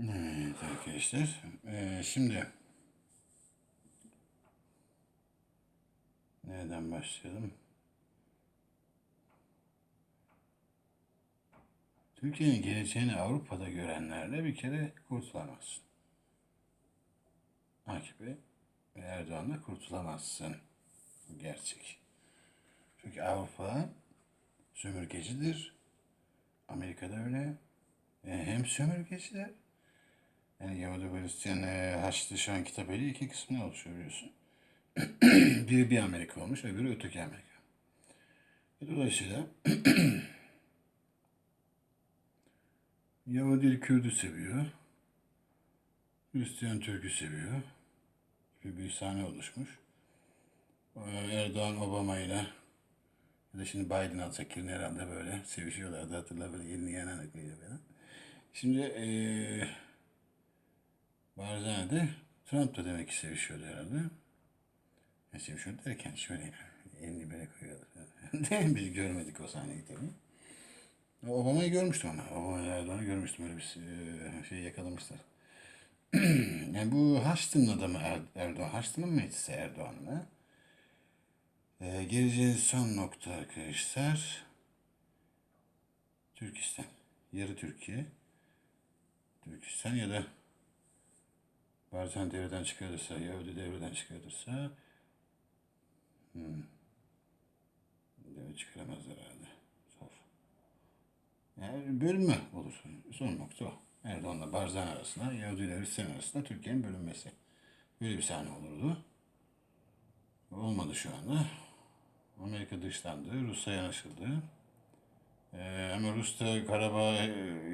Evet arkadaşlar. Ee, şimdi nereden başlayalım? Türkiye'nin geleceğini Avrupa'da görenlerle bir kere kurtulamazsın. AKP ve Erdoğan'la kurtulamazsın. Gerçek. Çünkü Avrupa sömürgecidir. Amerika'da öyle. E, hem sömürgeciler yani Yahudi Hristiyan e, Haçlı Şan kitabıyla iki kısmına oluşuyor biliyorsun. biri bir Amerika olmuş, öbürü öteki Amerika. E, dolayısıyla Yahudi Kürt'ü seviyor. Hristiyan Türk'ü seviyor. Bir, bir sahne oluşmuş. E, Erdoğan Obama ile ya da şimdi Biden alacak yerini herhalde böyle sevişiyorlardı hatırla böyle elini akıyla falan. Şimdi eee Barzani de Trump da demek ki sevişiyordu herhalde. Ya sevişiyordu derken şöyle elini böyle koyuyordu. Biz görmedik o sahneyi tabii. Obama'yı görmüştüm ama. Obama ile Erdoğan'ı görmüştüm. Öyle bir eee, şey yakalamışlar. yani bu Haçlı'nın adamı Er- Erdoğan. Haçlı'nın mı yetisi Erdoğan'la? Ee, geleceğiniz son nokta arkadaşlar. Türkistan. Yarı Türkiye. Türkistan ya da Barzan devreden çıkarırsa, Yahudi devreden çıkarırsa hmm. Devre çıkaramazlar herhalde. Zor. Yani bölünme olur. Son nokta o. Erdoğan'la Barzan arasında, Yahudi ile Hristiyan arasında Türkiye'nin bölünmesi. Böyle bir sahne olurdu. Olmadı şu anda. Amerika dışlandı, Rusya yanaşıldı. Ee, ama Rus da Karabağ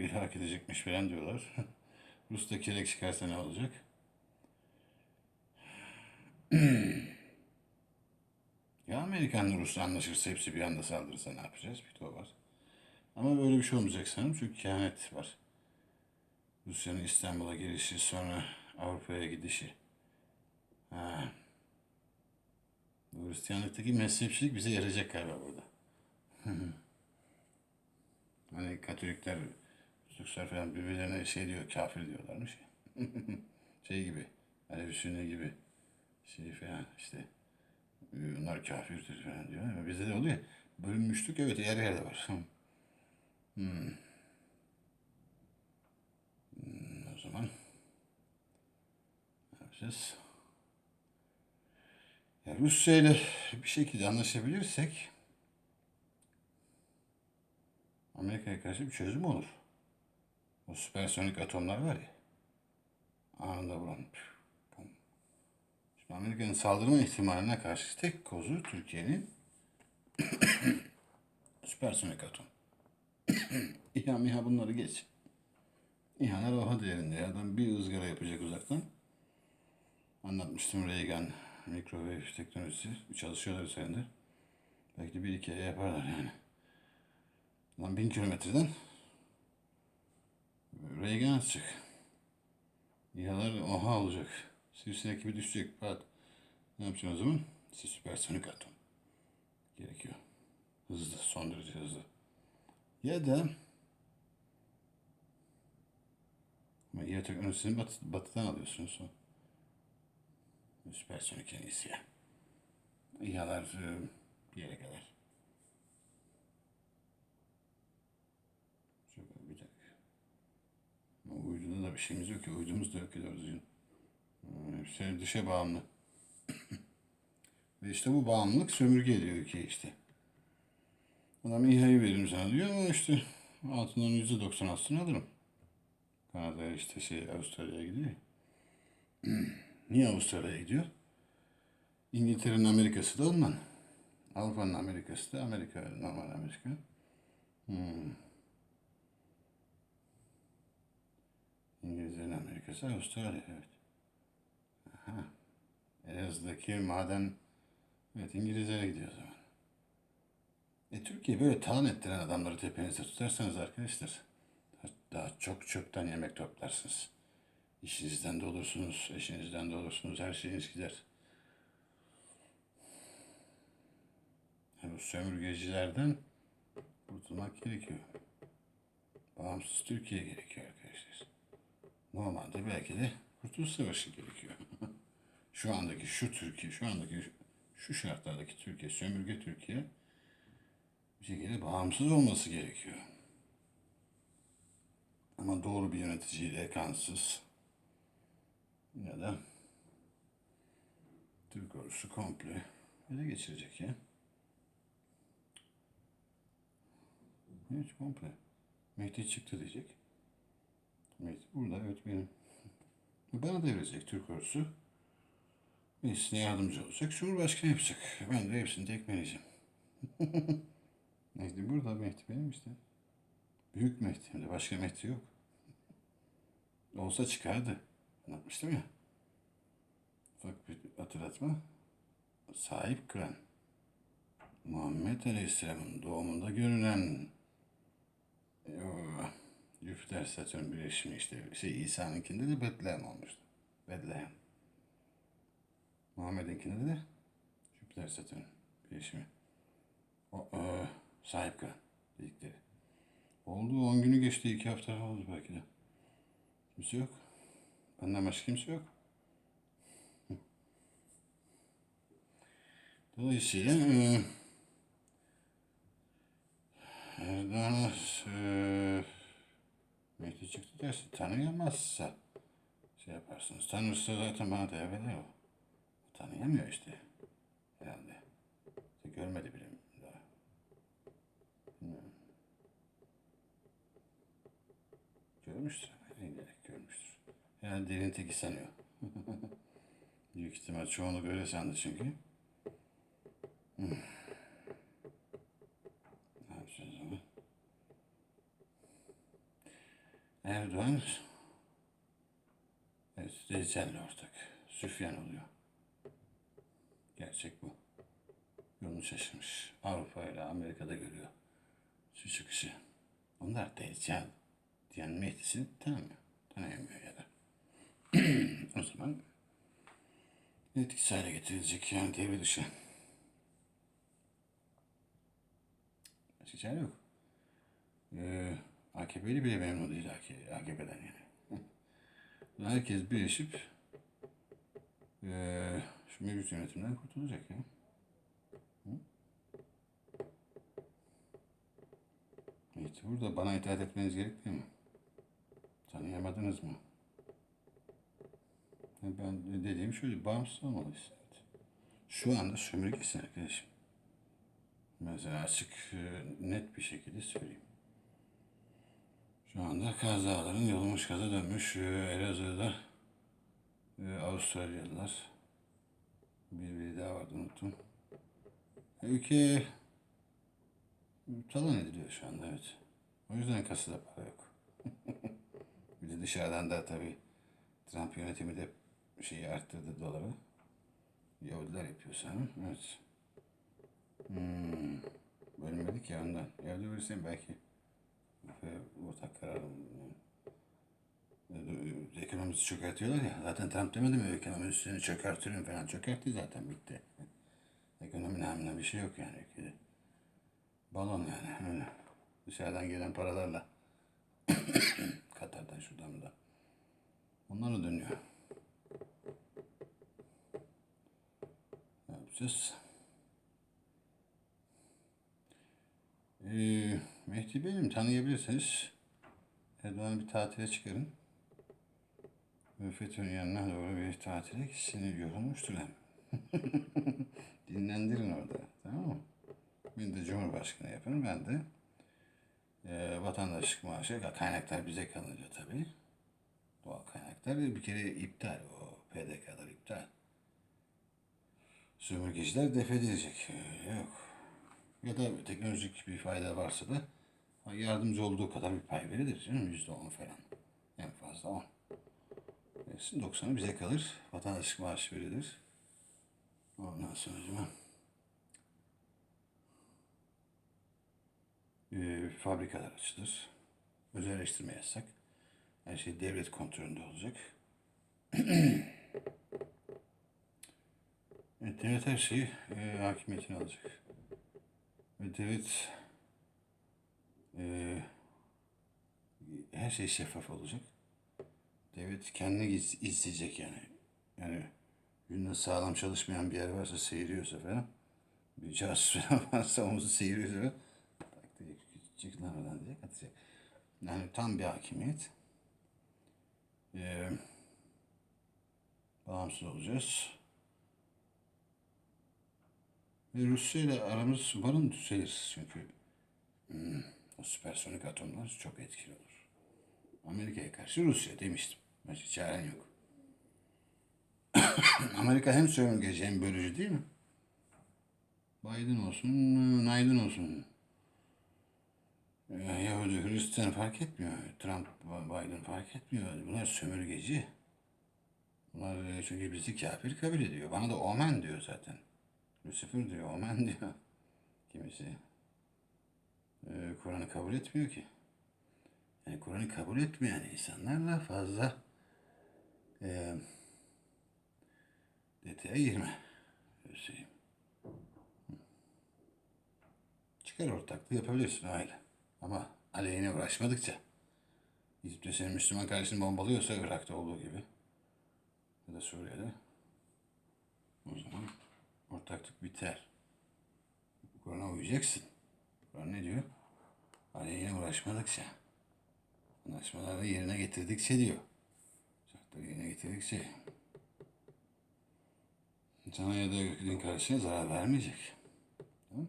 ilhak edecekmiş falan diyorlar. Rus da kelek çıkarsa ne olacak? Ya Amerikanla Rusya anlaşırsa hepsi bir anda saldırırsa ne yapacağız? Bir de o var. Ama böyle bir şey olmayacak sanırım çünkü kehanet var. Rusya'nın İstanbul'a gelişi sonra Avrupa'ya gidişi. Ha. Bu Hristiyanlıktaki mezhepçilik bize yarayacak galiba burada. hani Katolikler, Türkler falan birbirlerine şey diyor, kafir diyorlarmış. şey gibi, Alevi Sünni gibi şey falan işte. Onlar kafirdir falan diyor. Ama bizde de oluyor. Bölünmüşlük evet yer yerde var. Hmm. Hmm, o zaman ne yapacağız? Ya Rusya ile bir şekilde anlaşabilirsek Amerika'ya karşı bir çözüm olur. O süpersonik atomlar var ya. Anında vuran. Amerika'nın saldırma ihtimaline karşı tek kozu Türkiye'nin süpersonik atom. İHA MİHA bunları geç. İHA'lar oha değerinde. Adam bir ızgara yapacak uzaktan. Anlatmıştım Reagan mikrowave teknolojisi. Çalışıyorlar üzerinde. Belki bir iki ay yaparlar yani. Lan bin kilometreden Reagan atacak. İHA'lar oha olacak. Sivrisinek gibi düşecek. Pat. Ne yapacaksın o zaman? Siz süpersonik atom. Gerekiyor. Hızlı. Son derece hızlı. Ya da ama İHA teknolojisini bat, batıdan alıyorsunuz. Süpersonik en iyisi ya. İHA'lar e, bir yere kadar. Çok bir dakika. Ama uyduda da bir şeyimiz yok ki. Uydumuz da yok ki doğru düzgün. Hmm, Hepsi dışa bağımlı. Ve işte bu bağımlılık sömürge ediyor ki işte. Adam İHA'yı veririm sana diyor ama işte altından yüzde doksan altını alırım. Kanada'ya işte şey Avustralya'ya gidiyor. Niye Avustralya'ya gidiyor? İngiltere'nin Amerika'sı da ondan. Avrupa'nın Amerika'sı da Amerika, normal Amerika. Hmm. İngilizlerin Amerika'sı Avustralya, evet. Aha. Elazığ'daki maden, evet İngilizlere gidiyor o zaman. E Türkiye böyle talan ettiren adamları tepenizde tutarsanız arkadaşlar, daha çok çöpten yemek toplarsınız. İşinizden de olursunuz, eşinizden de olursunuz, her şeyiniz gider. Yani bu sömürgecilerden kurtulmak gerekiyor. Bağımsız Türkiye gerekiyor arkadaşlar. Normalde belki de Kurtuluş Savaşı gerekiyor. şu andaki şu Türkiye, şu andaki şu şartlardaki Türkiye, sömürge Türkiye bir şekilde bağımsız olması gerekiyor. Ama doğru bir yöneticiyle kansız ya da Türk ordusu komple ele geçirecek ya. Evet komple. Mehdi çıktı diyecek. Mehdi burada evet benim. Bana devredecek Türk ordusu. Meclisine yardımcı olacak. Cumhurbaşkanı yapacak. Ben de hepsini tekmeleyeceğim. Mehdi burada. Mehdi benim işte. Büyük Mehdi. Hem de başka Mehdi yok. Olsa çıkardı. Anlatmıştım ya. Ufak bir hatırlatma. Sahip kıran. Muhammed Aleyhisselam'ın doğumunda görülen e, o Jüpiter Satürn birleşimi işte şey İsa'nınkinde de Betlehem olmuştu. Betlehem. Muhammed'inkinde de Jüpiter Satürn birleşimi. O, e, sahip kıran dedikleri. Oldu 10 günü geçti 2 hafta oldu belki de. Kimse yok. Benden başka kimse yok. Dolayısıyla e, Erdoğan'a e, Mehdi çıktı derse tanıyamazsa şey yaparsınız. Tanırsa zaten bana devrede o. Tanıyamıyor işte. Herhalde. İşte görmedi bile daha. Bilmiyorum. Görmüştür. En gerek görmüştür. Yani dilin teki sanıyor. Büyük ihtimal çoğunu böyle sandı çünkü. Hmm. Ne yapacağız ama? Erdoğan evet, Deccal'le ortak. Süfyan oluyor. Gerçek bu. Yolunu şaşırmış. Avrupa ile Amerika'da görüyor. Şu çıkışı. Onlar Deccal diyen Mehdi'sini tanımıyor. Tanıyamıyor ya da. o zaman etkisiz hale getirilecek yani devre dışı. Başka çare yok. Ee, AKP'li bile memnun değil AKP'den yani. Herkes birleşip ee, şu mevcut yönetimden kurtulacak ya. Hı? Evet, burada bana itaat etmeniz gerekmiyor mu? Tanıyamadınız mı? Ben dediğim şöyle, bağımsız olmalıyız. Evet. Şu anda sömürgesin arkadaşım. Mesela açık, net bir şekilde söyleyeyim. Şu anda Kaz Dağları'nın yolmuş kaza dönmüş. Elazığ'da Avustralyalılar. Bir biri daha vardı unuttum. Ülke talan ediliyor şu anda evet. O yüzden kasada para yok. bir de dışarıdan da tabii Trump yönetimi de şeyi arttırdı doları. Yahudiler yapıyor sanırım. Evet. Hmm. Bölmedik ya ondan. Evde verirsen belki ortak kararım. Ekonomimizi çökertiyorlar ya. Zaten Trump demedi mi ekonomisini çökertirim falan. Çökertti zaten bitti. Ekonomi namına bir şey yok yani. Balon yani öyle. Dışarıdan gelen paralarla. Katar'dan şuradan da. Onlarla dönüyor. Ne yapacağız? Ee, Mehdi benim tanıyabilirsiniz. Erdoğan'ı bir tatile çıkarın. FETÖ'nün yanına doğru bir tatile gitsin yorulmuştur hem. Dinlendirin orada. Tamam mı? Ben de Cumhurbaşkanı yapın. Ben de e, vatandaşlık maaşı kaynaklar bize kalınca tabii. Doğal kaynaklar bir kere iptal. O PDK'lar iptal. Sömürgeciler def edilecek. Yok. Ya da teknolojik bir fayda varsa da yardımcı olduğu kadar bir pay verilir canım. Yüzde on falan. En fazla on. Versin doksanı bize kalır. Vatandaşlık maaşı verilir. Ondan sonra e, fabrikalar açılır. Özelleştirme yasak. Her şey devlet kontrolünde olacak. evet, devlet her şeyi e, hakimiyetine alacak. Ve devlet e, her şey şeffaf olacak. Devlet kendini iz, izleyecek yani. Yani günde sağlam çalışmayan bir yer varsa seyiriyorsa falan. Bir casus falan varsa omuzu seyiriyorsa falan. Tak diyecek, çık lan oradan diyecek atacak. Yani tam bir hakimiyet. Ee, bağımsız olacağız. Ve Rusya ile aramız umarım düzelir. Çünkü hmm, o süpersonik atomlar çok etkili olur. Amerika'ya karşı Rusya demiştim. Başka çaren yok. Amerika hem sömürgeci hem bölücü değil mi? Biden olsun, Biden olsun. Yahudi, Hristiyan fark etmiyor. Trump, Biden fark etmiyor. Bunlar sömürgeci. Bunlar e, çünkü bizi kafir kabul ediyor. Bana da omen diyor zaten. Lucifer diyor, omen diyor. Kimisi. Ee, Kur'an'ı kabul etmiyor ki. Yani Kur'an'ı kabul etmeyen insanlarla fazla e, detaya girme. Söyleyeyim. Çıkar ortaklığı yapabilirsin öyle. Ama aleyhine uğraşmadıkça gidip senin Müslüman kardeşini bombalıyorsa Irak'ta olduğu gibi ya da Suriye'de o zaman ortaklık biter. Kur'an'a uyacaksın. Kur'an ne diyor? Aleyhine uğraşmadıkça anlaşmaları yerine getirdikçe diyor. Şartları yerine getirdikçe sana ya da din kardeşine zarar vermeyecek. Tamam?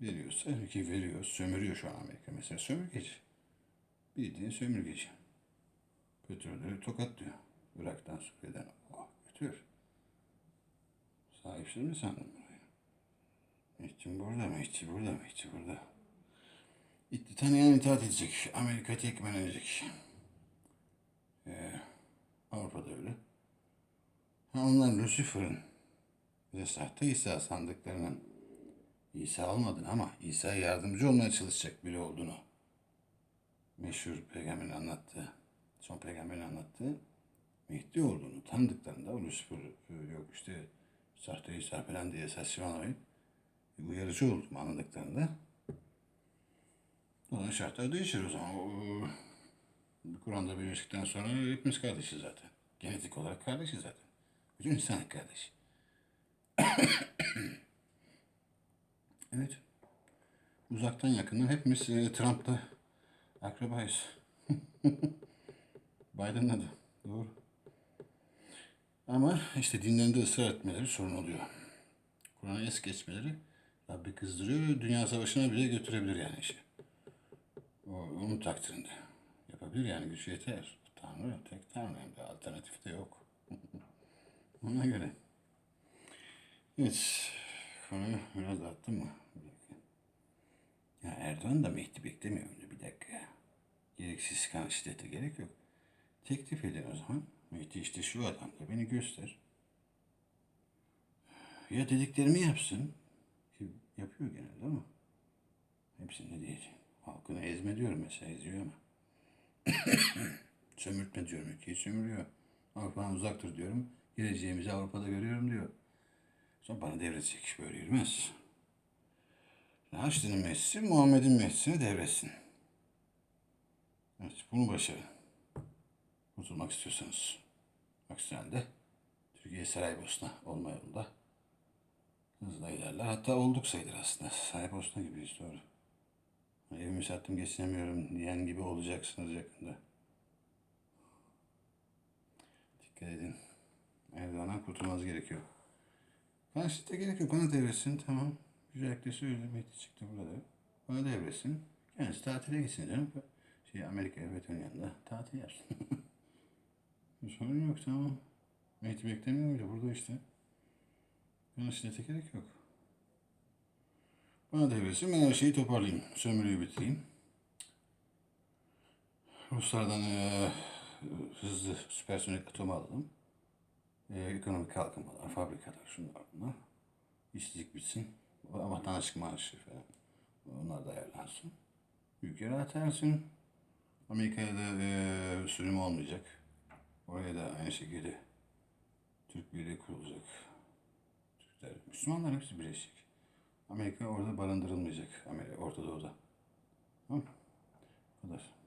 Veriyorsa ki veriyor, sömürüyor şu an Amerika. Mesela sömürgeci. Bildiğin sömürgeci. Petrolleri tokatlıyor. Irak'tan, Suriye'den. Oh, götür. Sahipsiz mi sandın Mehdi burada, Mehdi burada, Mehdi burada. İtti tanıyan itaat edecek. Amerika tekmelenecek. Ee, Avrupa'da öyle. Ha, onlar Lucifer'ın ve sahte İsa sandıklarının İsa olmadığını ama İsa'ya yardımcı olmaya çalışacak biri olduğunu meşhur peygamberin anlattığı, son peygamberin anlattığı Mehdi olduğunu tanıdıklarında Lucifer e, yok işte sahte İsa falan diye saçmalamayıp uyarıcı olduğumu anladıklarında Olan şartlar değişir o zaman. O, Kur'an'da birleştikten sonra hepimiz kardeşiz zaten. Genetik olarak kardeşiz zaten. Bütün insanlık kardeş. evet. Uzaktan yakından hepimiz e, Trump'la akrabayız. Biden'la da. Doğru. Ama işte dinlerinde ısrar etmeleri sorun oluyor. Kur'an'ı es geçmeleri Rabbi kızdırıyor. Dünya savaşına bile götürebilir yani işi. O, onun takdirinde. Yapabilir yani güç yeter. Tanrı, tek Tanrı hem alternatif de yok. Ona göre. Evet. Konuyu biraz dağıttım mı? Ya Erdoğan da Mehdi beklemiyor öyle bir dakika. Gereksiz kan şiddete gerek yok. Teklif edin o zaman. Mehdi işte şu adam da beni göster. Ya dediklerimi yapsın. Yapıyor genelde ama. Hepsini değil. Halkını ezme diyorum mesela eziyor ama. Sömürtme diyorum ülkeyi sömürüyor. Avrupa'dan uzaktır diyorum. Geleceğimizi Avrupa'da görüyorum diyor. Sonra bana devredecek. Böyle yürümez. Haçlı'nın meclisi Muhammed'in meclisine devretsin. Evet bunu başarın. Kurtulmak istiyorsanız. Aksi halde Türkiye Saraybosna olma yolunda hızla ilerler. Hatta olduk sayılır aslında. Saraybosna gibiyiz doğru. Evimi sattım geçinemiyorum diyen gibi olacaksınız yakında. Dikkat edin. Erdoğan'dan kurtulmanız gerekiyor. Karşıta gerek yok. Bana devretsin. Tamam. Güzellikle söyle. Mehdi çıktı burada. Bana devretsin. Kendisi tatile gitsin canım. Şey Amerika'ya VETÖ'nün yanında tatil yapsın. Sorun yok tamam. Mehdi beklemiyor muydu? Burada işte. Bana şiddete gerek yok. Bana devretsin. Ben her şeyi toparlayayım. Sömürüyü bitireyim. Ruslardan e, hızlı süpersonik atom alalım. E, ekonomik kalkınmalar, fabrikalar, şunlar bunlar. İşsizlik bitsin. Vatandaşlık maaşı falan. Onlar da ayarlansın. Ülke rahat ersin. Amerika'ya da e, sürüm olmayacak. Oraya da aynı şekilde Türk Birliği kurulacak. Müslümanlar hepsi birleşecek. Amerika orada barındırılmayacak. Amerika, Orta Doğu'da. Tamam? Bu kadar.